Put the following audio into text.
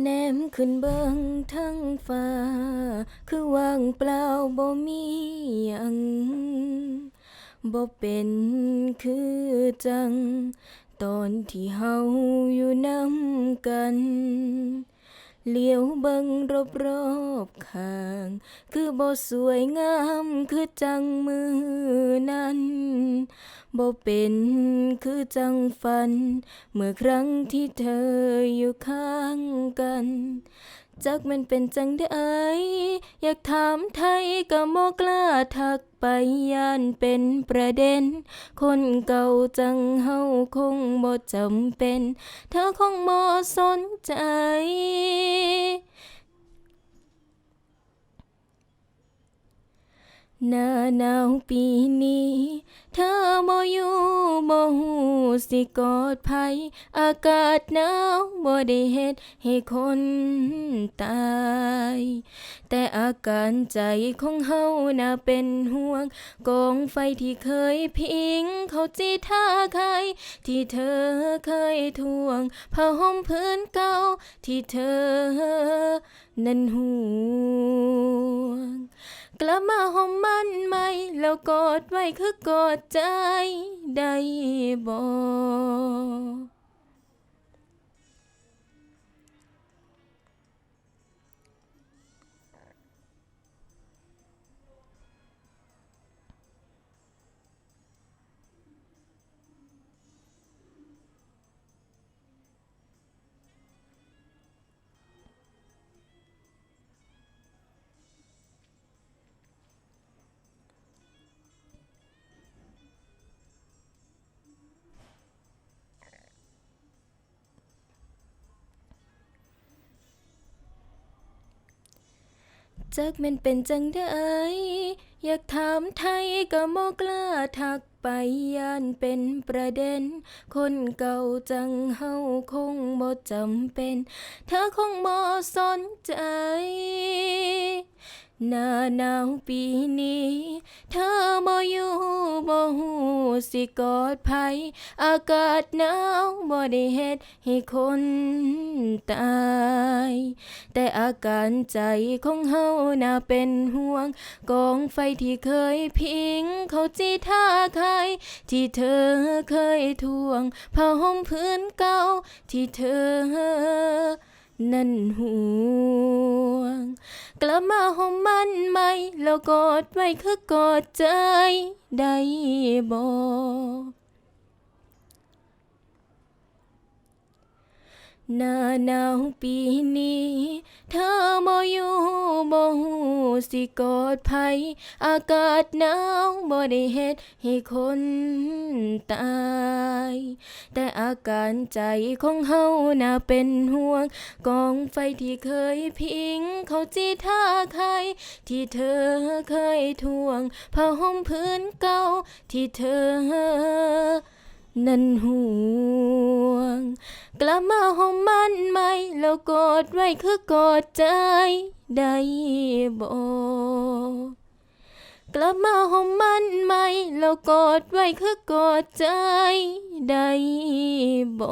แนมขึ้นเบิงทั้งฟ้า คือว่างเปล่าบ่มีหยังบ่เป็นคือจัง ตอนที่เฮาอยู่นำกัน เลี้ยวเบิงรอบรอบๆข้าง คือบ่สวยงามคือจังมือนั้นบ่เป็นคือจังฝัน เมื่อครั้งที่เธออยู่ข้างกันจักมันเป็นจังได้อยากถามไทยก็บ่กล้าทักไปย่านเป็นประเด็น คนเก่าจังเฮาคงบ่จำเป็น เธอคงบ่สนใจหน้าหนาวปีนี้ เธอบ่อยู่บ สิกอดไผอากาศหนาวบ่ได้เฮ็ดให้คนตาย แต่อาการใจของเฮาน่าเป็นห่วง กองไฟที่เคยพิง เขาจีท่าใครที่เธอเคยทวงผ้าห่มพื้นเก่าที่เธอ นั้นห่วง กลับมาห่มมันไหม แล้วกอดไว้คือกอดใจได้บ่ จักมันเป็นจังได้ อยากถามไทยก็โมกล้าทักไปย่านเป็นประเด็น คนเก่าจังเฮาคงบ่จำเป็น เธอคงบ่สนใจ หน้าหนาวปีนี้ เธอบ่อยู่บ่ฮู้สิกอดไผอากาศหนาวบ่ได้เฮ็ดให้คนตาย แต่อาการใจของเฮาน่าเป็นห่วง กองไฟที่เคยพิง เขาจีท่าใครที่เธอเคยทวงผ้าห่มพื้นเก่าที่เธอ นั้นห่วง กลับมาห่มมันไหมแล้วกอดไว้คือกอดใจได้บ่หน้าหนาวปีนี้ เธอบ่อยู่บ่ฮู้สิกอดไผอากาศหนาวบ่ได้เฮ็ดให้คนตาย แต่อาการใจของเฮาน่าเป็นห่วง กองไฟที่เคยพิง เขาจีท่าใคร ที่เธอเคยทวงผ้าห่มพื้นเก่าที่เธอนั้นห่วง กลับมาห่มมันไหมแล้วกอดไว้คือกอดใจได้บ่ก กลับมาห่มมันไหมแล้วกอดไว้คือกอดใจได้บ่